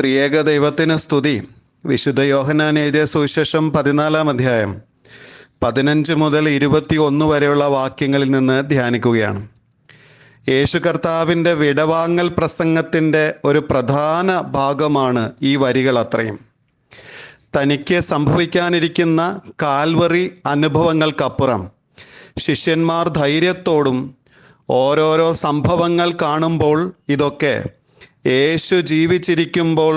ത്രിയേക ദൈവത്തിന് സ്തുതി. വിശുദ്ധ യോഹനാൻ എഴുതിയ സുവിശേഷം പതിനാലാം അധ്യായം. പതിനഞ്ച് മുതൽ ഇരുപത്തി ഒന്ന് വരെയുള്ള വാക്യങ്ങളിൽ നിന്ന് ധ്യാനിക്കുകയാണ്. യേശു കർത്താവിന്റെ വിടവാങ്ങൽ പ്രസംഗത്തിന്റെ ഒരു പ്രധാന ഭാഗമാണ് ഈ വരികൾ അത്രയും. തനിക്ക് സംഭവിക്കാനിരിക്കുന്ന കാൽവറി അനുഭവങ്ങൾക്കപ്പുറം ശിഷ്യന്മാർ ധൈര്യത്തോടും ഓരോരോ സംഭവങ്ങൾ കാണുമ്പോൾ ഇതൊക്കെ യേശു ജീവിച്ചിരിക്കുമ്പോൾ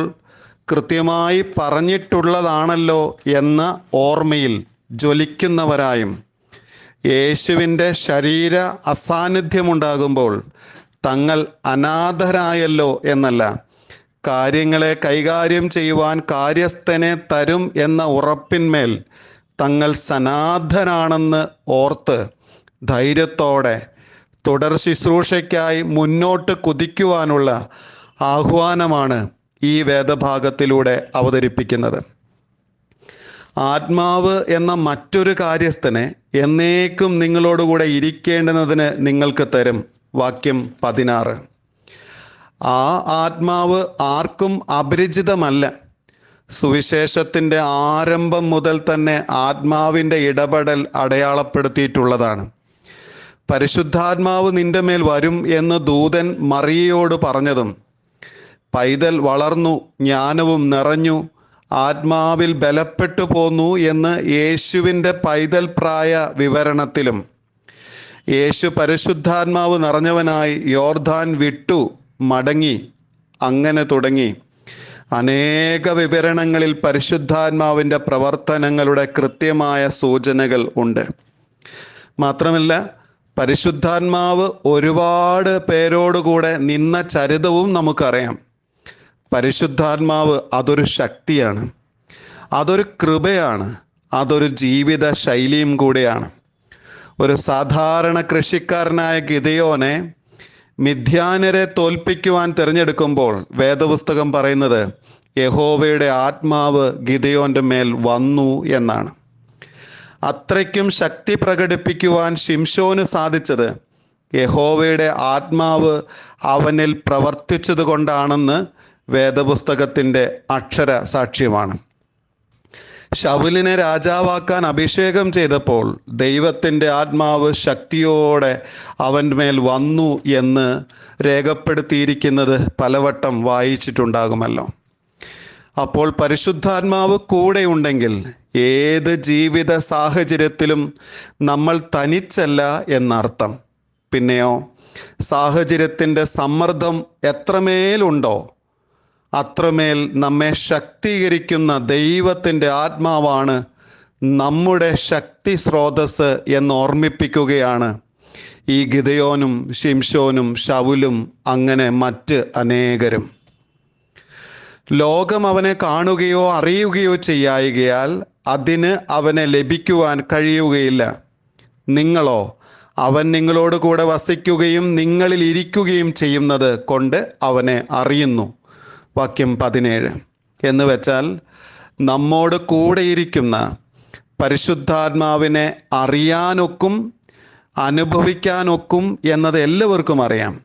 കൃത്യമായി പറഞ്ഞിട്ടുള്ളതാണല്ലോ എന്ന ഓർമ്മയിൽ ജ്വലിക്കുന്നവരായും യേശുവിന്റെ ശരീര അസാന്നിധ്യമുണ്ടാകുമ്പോൾ തങ്ങൾ അനാഥരായല്ലോ എന്നല്ല കാര്യങ്ങളെ കൈകാര്യം ചെയ്യുവാൻ കാര്യസ്ഥനെ തരും എന്ന ഉറപ്പിന്മേൽ തങ്ങൾ സനാഥരാണെന്ന് ഓർത്ത് ധൈര്യത്തോടെ തുടർ ശുശ്രൂഷയ്ക്കായി മുന്നോട്ട് കുതിക്കുവാനുള്ള ആഹ്വാനമാണ് ഈ വേദഭാഗത്തിലൂടെ അവതരിപ്പിക്കുന്നത്. ആത്മാവ് എന്ന മറ്റൊരു കാര്യസ്ഥനെ എന്നേക്കും നിങ്ങളോടുകൂടെ ഇരിക്കേണ്ടുന്നതിന് നിങ്ങൾക്ക് തരും. വാക്യം പതിനാറ്. ആ ആത്മാവ് ആർക്കും അപരിചിതമല്ല. സുവിശേഷത്തിന്റെ ആരംഭം മുതൽ തന്നെ ആത്മാവിന്റെ ഇടപെടൽ അടയാളപ്പെടുത്തിയിട്ടുള്ളതാണ്. പരിശുദ്ധാത്മാവ് നിന്റെ മേൽ വരും എന്ന് ദൂതൻ മറിയയോട് പറഞ്ഞതും പൈതൽ വളർന്നു ജ്ഞാനവും നിറഞ്ഞു ആത്മാവിൽ ബലപ്പെട്ടു പോന്നു എന്ന് യേശുവിന്റെ പൈതൽ പ്രായ വിവരണത്തിലും. യേശു പരിശുദ്ധാത്മാവ് നിറഞ്ഞവനായി യോർധാൻ വിട്ടു മടങ്ങി അങ്ങനെ തുടങ്ങി. അനേക വിവരണങ്ങളിൽ പരിശുദ്ധാത്മാവിന്റെ പ്രവർത്തനങ്ങളുടെ കൃത്യമായ സൂചനകൾ ഉണ്ട്. മാത്രമല്ല പരിശുദ്ധാത്മാവ് ഒരുപാട് പേരോടുകൂടെ നിന്ന ചരിതവും നമുക്കറിയാം. പരിശുദ്ധാത്മാവ് അതൊരു ശക്തിയാണ്. അതൊരു കൃപയാണ്. അതൊരു ജീവിത ശൈലിയും കൂടെയാണ്. ഒരു സാധാരണ കൃഷിക്കാരനായ ഗിതയോനെ മിഥ്യാനരെ തോൽപ്പിക്കുവാൻ തിരഞ്ഞെടുക്കുമ്പോൾ വേദപുസ്തകം പറയുന്നത് യഹോവയുടെ ആത്മാവ് ഗിതയോന്റെ മേൽ വന്നു എന്നാണ്. അത്രയ്ക്കും ശക്തി പ്രകടിപ്പിക്കുവാൻ ശിംഷോന് സാധിച്ചത് യഹോവയുടെ ആത്മാവ് അവനിൽ പ്രവർത്തിച്ചത് കൊണ്ടാണെന്ന് വേദപുസ്തകത്തിന്റെ അക്ഷര സാക്ഷ്യമാണ്. ശൗലിനെ രാജാവാക്കാൻ അഭിഷേകം ചെയ്തപ്പോൾ ദൈവത്തിന്റെ ആത്മാവ് ശക്തിയോടെ അവന്റെ മേൽ വന്നു എന്ന് രേഖപ്പെടുത്തിയിരിക്കുന്നത് പലവട്ടം വായിച്ചിട്ടുണ്ടാകുമല്ലോ. അപ്പോൾ പരിശുദ്ധാത്മാവ് കൂടെയുണ്ടെങ്കിൽ ഏത് ജീവിത സാഹചര്യത്തിലും നമ്മൾ തനിച്ചല്ല എന്നർത്ഥം. പിന്നെയോ സാഹചര്യത്തിന്റെ സമ്മർദ്ദം എത്രമേലുണ്ടോ അത്രമേൽ നമ്മെ ശക്തീകരിക്കുന്ന ദൈവത്തിന്റെ ആത്മാവാണ് നമ്മുടെ ശക്തി സ്രോതസ് എന്ന് ഓർമ്മിപ്പിക്കുകയാണ്. ഈ ഗിതയോനും ശിംഷോനും ഷവുലും അങ്ങനെ മറ്റ് അനേകരും. ലോകം അവനെ കാണുകയോ അറിയുകയോ ചെയ്യായികയാൽ അതിന് അവനെ ലഭിക്കുവാൻ കഴിയുകയില്ല. നിങ്ങളോ അവൻ നിങ്ങളോട് കൂടെ വസിക്കുകയും നിങ്ങളിൽ ഇരിക്കുകയും ചെയ്യുന്നത് കൊണ്ട് അവനെ അറിയുന്നു. വാക്യം പതിനേഴ്. എന്ന് വെച്ചാൽ നമ്മോട് കൂടെയിരിക്കുന്ന പരിശുദ്ധാത്മാവിനെ അറിയാനൊക്കും അനുഭവിക്കാനൊക്കും എന്നത് എല്ലാവർക്കും അറിയാം.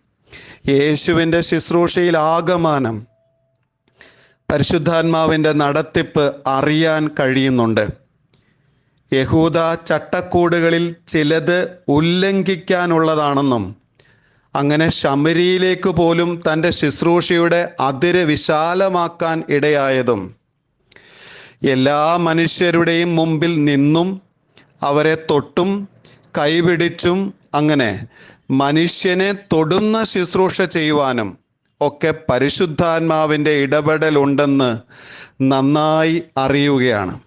യേശുവിന്റെ ശുശ്രൂഷയിൽ ആകമാനം പരിശുദ്ധാത്മാവിന്റെ നടത്തിപ്പ് അറിയാൻ കഴിയുന്നുണ്ട്. യഹൂദ ചട്ടക്കൂടുകളിൽ ചിലത് ഉല്ലംഘിക്കാനുള്ളതാണെന്നും അങ്ങനെ ശമരിയിലേക്ക് പോലും തന്റെ ശുശ്രൂഷയുടെ അതിര് വിശാലമാക്കാൻ ഇടയായതും എല്ലാ മനുഷ്യരുടെയും മുമ്പിൽ നിന്നും അവരെ തൊട്ടും കൈപിടിച്ചും അങ്ങനെ മനുഷ്യനെ തൊടുന്ന ശുശ്രൂഷ ചെയ്യുവാനും ഒക്കെ പരിശുദ്ധാത്മാവിന്റെ ഇടപെടലുണ്ടെന്ന് നന്നായി അറിയുകയാണ്.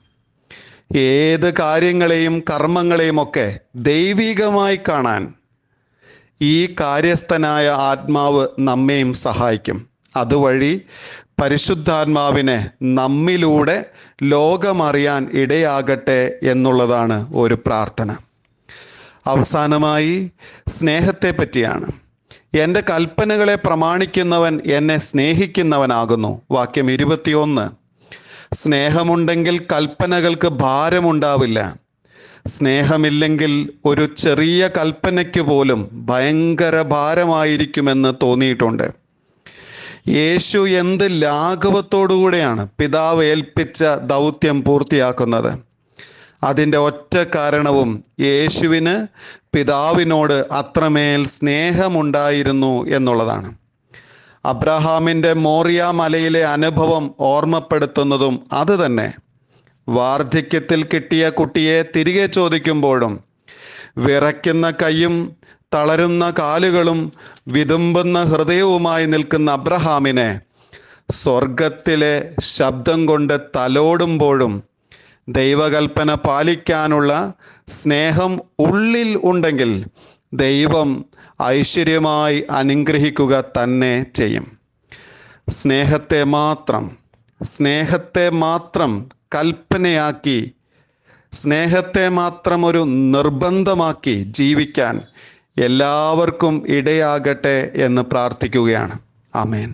ഏത് കാര്യങ്ങളെയും കർമ്മങ്ങളെയും ഒക്കെ ദൈവികമായി കാണാൻ ഈ കാര്യസ്ഥനായ ആത്മാവ് നമ്മെയും സഹായിക്കും. അതുവഴി പരിശുദ്ധാത്മാവിനെ നമ്മിലൂടെ ലോകമറിയാൻ ഇടയാകട്ടെ എന്നുള്ളതാണ് ഒരു പ്രാർത്ഥന. അവസാനമായി സ്നേഹത്തെ പറ്റിയാണ് എന്റെ കൽപ്പനകളെ പ്രമാണിക്കുന്നവൻ എന്നെ സ്നേഹിക്കുന്നവനാകുന്നു. വാക്യം ഇരുപത്തിയൊന്ന്. സ്നേഹമുണ്ടെങ്കിൽ കൽപ്പനകൾക്ക് ഭാരമുണ്ടാവില്ല. സ്നേഹമില്ലെങ്കിൽ ഒരു ചെറിയ കൽപ്പനയ്ക്ക് പോലും ഭയങ്കര ഭാരമായിരിക്കുമെന്ന് തോന്നിയിട്ടുണ്ട്. യേശു എന്ത് ലാഘവത്തോടുകൂടെയാണ് പിതാവ് ഏൽപ്പിച്ച ദൗത്യം പൂർത്തിയാക്കുന്നത്. അതിന്റെ ഒറ്റ കാരണവും യേശുവിന് പിതാവിനോട് അത്രമേൽ സ്നേഹമുണ്ടായിരുന്നു എന്നുള്ളതാണ്. അബ്രഹാമിന്റെ മോറിയ മലയിലെ അനുഭവം ഓർമ്മപ്പെടുത്തുന്നതും അത് തന്നെ. വാർദ്ധക്യത്തിൽ കിട്ടിയ കുട്ടിയെ തിരികെ ചോദിക്കുമ്പോഴും വിറയ്ക്കുന്ന കൈയും തളരുന്ന കാലുകളും വിതുമ്പുന്ന ഹൃദയവുമായി നിൽക്കുന്ന അബ്രഹാമിനെ സ്വർഗത്തിലെ ശബ്ദം കൊണ്ട് തലോടുമ്പോഴും ദൈവകൽപ്പന പാലിക്കാനുള്ള സ്നേഹം ഉള്ളിൽ ഉണ്ടെങ്കിൽ ദൈവം ഐശ്വര്യമായി അനുഗ്രഹിക്കുക തന്നെ ചെയ്യും. സ്നേഹത്തെ മാത്രം സ്നേഹത്തെ മാത്രം കൽപ്പനയാക്കി സ്നേഹത്തെ മാത്രം ഒരു നിർബന്ധമാക്കി ജീവിക്കാൻ എല്ലാവർക്കും ഇടയാകട്ടെ എന്ന് പ്രാർത്ഥിക്കുകയാണ്. ആമേൻ.